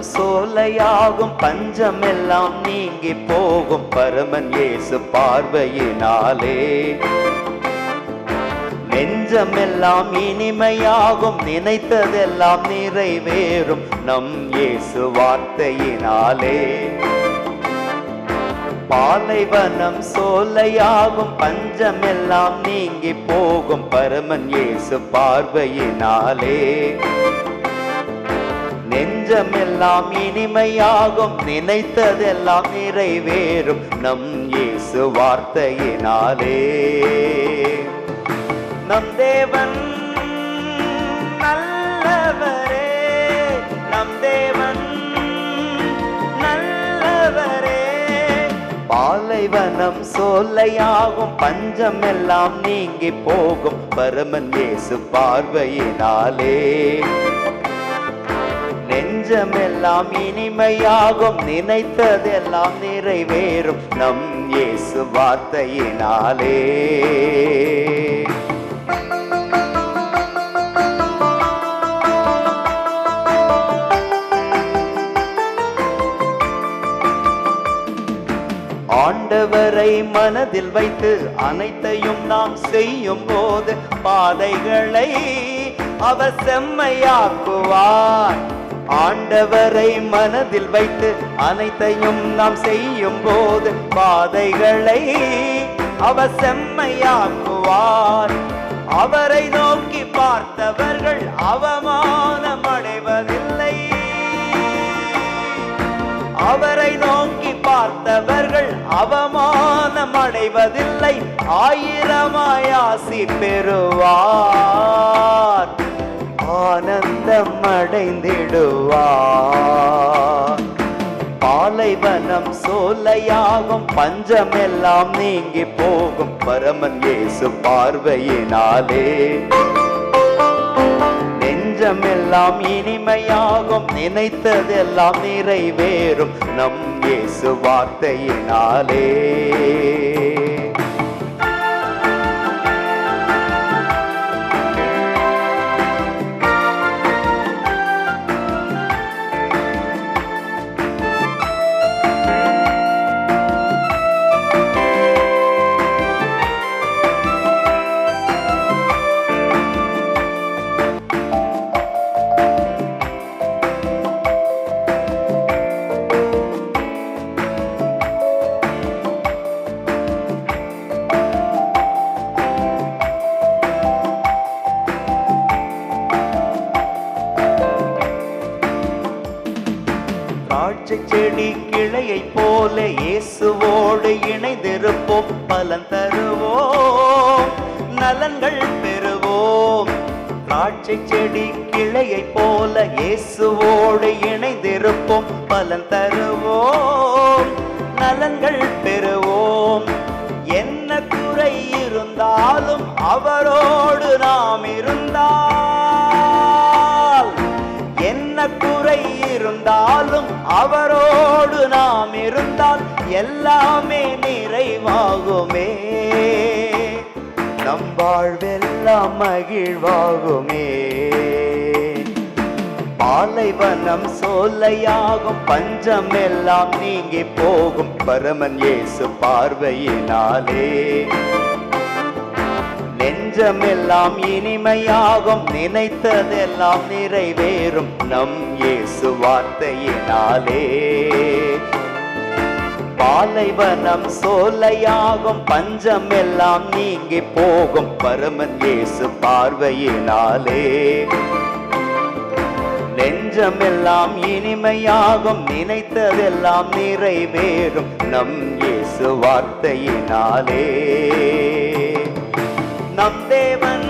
பாலைவனம் சோலையாகும் பஞ்சமெல்லாம் நீங்கி போகும். பரமன் இயேசு பார்வையினாலே நெஞ்சமெல்லாம் இனிமையாகும் நினைத்ததெல்லாம் நிறைவேறும் நம் இயேசு வார்த்தையினாலே. பாலைவனம் சோலையாகும் பஞ்சமெல்லாம் நீங்கி போகும். பரமன் இயேசு பார்வையினாலே. நெஞ்சமெல்லாம் இனிமையாகும் நினைத்ததெல்லாம் நிறைவேறும் நம் இயேசு வார்த்தையினாலே. நம் தேவன் நல்லவரே நம் தேவன் நல்லவரே. பாலைவனம் சோலையாகும் பஞ்சம் எல்லாம் நீங்கி போகும் பரமன் இயேசு பார்வையினாலே. நெஞ்சமெல்லாம் இனிமையாகும். நினைத்ததெல்லாம் நிறைவேறும் நம் இயேசு வார்த்தையினாலே. ஆண்டவரை மனதில் வைத்து அனைத்தையும் நாம் செய்யும் போது பாதைகளை அவர் செம்மையாக்குவார். ஆண்டவரை மனதில் வைத்து அனைத்தையும் நாம் செய்யும் போது பாதைகளை அவர் செம்மையாக்குவார். அவரை நோக்கி பார்த்தவர்கள் அவமானம் அடைவதில்லை. அவரை நோக்கி பார்த்தவர்கள் அவமானம் அடைவதில்லை. ஆயிரமாயாசி பெறுவார். பாலைவனம் பஞ்சமெல்லாம் நீங்கி போகும் பரமன் இயேசு பார்வையினாலே. நெஞ்சமெல்லாம் இனிமையாகும் நினைத்ததெல்லாம் நிறைவேறும் நம் இயேசு வார்த்தையினாலே. ஒற்றை செடி கிளையை போல இயேசுவோடு இணைந்திருப்போம். பலன் தருவோம். நலன்கள் பெறுவோம். திராட்சை செடி கிளையை போல இயேசுவோடு இணைந்திருப்போம். பலன் தருவோம். நலன்கள் பெறுவோம். என்ன குறை இருந்தாலும் அவரோடு நாம் இருந்தால் அவரோடு நாம் இருந்தால் எல்லாமே நிறைவாகுமே. நம் வாழ்வெல்லாம் மகிழ்வாகுமே. பாலைவனம் சோலையாகும் பஞ்சம் எல்லாம் நீங்கி போகும். பரமன் இயேசு பார்வையினாலே. நெஞ்சமெல்லாம் இனிமையாகும். நினைத்ததெல்லாம் நிறைவேறும் நம் இயேசு வார்த்தையினாலே. பாலைவனம் சோலையாகும். பஞ்சம் எல்லாம் நீங்கி போகும் பரமன் இயேசு பார்வையினாலே. நெஞ்சமெல்லாம் இனிமையாகும். நினைத்ததெல்லாம் நிறைவேறும் நம் இயேசு வார்த்தையினாலே. நம் தேவன்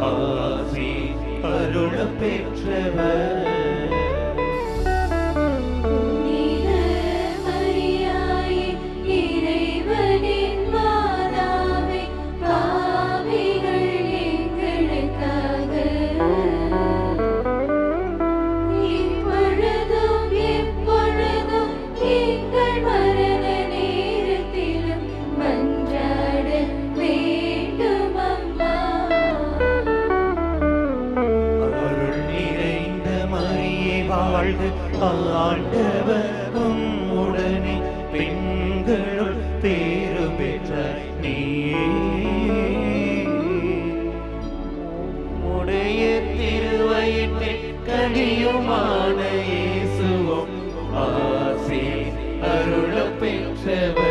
ஆசி அருள பெற்றவர். Pink Seven.